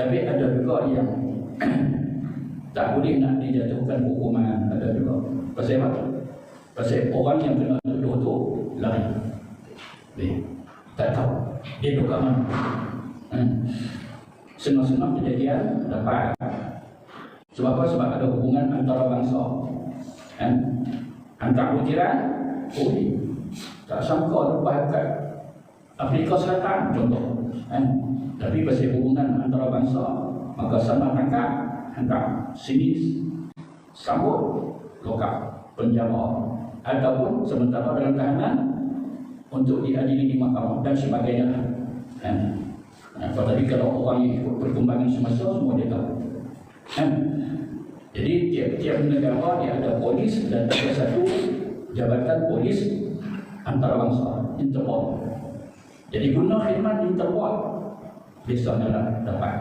Tapi ada juga yang tak boleh nak dijatuhkan hukuman ada juga. Pasal apa? Pasal orang yang kena tuduh tu lari. Dia tak tahu. Dia duduk kat mana. Hmm. Senang-senang kejadian dapat. Sebab apa? Sebab ada hubungan antara bangsa. Kan? Antara butiran, boleh. Tak sangka lepas kat Afrika Selatan contoh. Kan? Tapi pasal hubungan antara bangsa, maka sama tangkap, hantar sini sambut lokal penjama ataupun sementara dalam tahanan untuk diadili di mahkamah dan sebagainya. Kan? Nah, tetapi kalau orang yang ikut perkembangan semasa semua dia tahu. Kan? Jadi tiap-tiap negara dia ada polis dan ada satu jabatan polis antarabangsa Interpol. Jadi guna khidmat Interpol biasanya dapat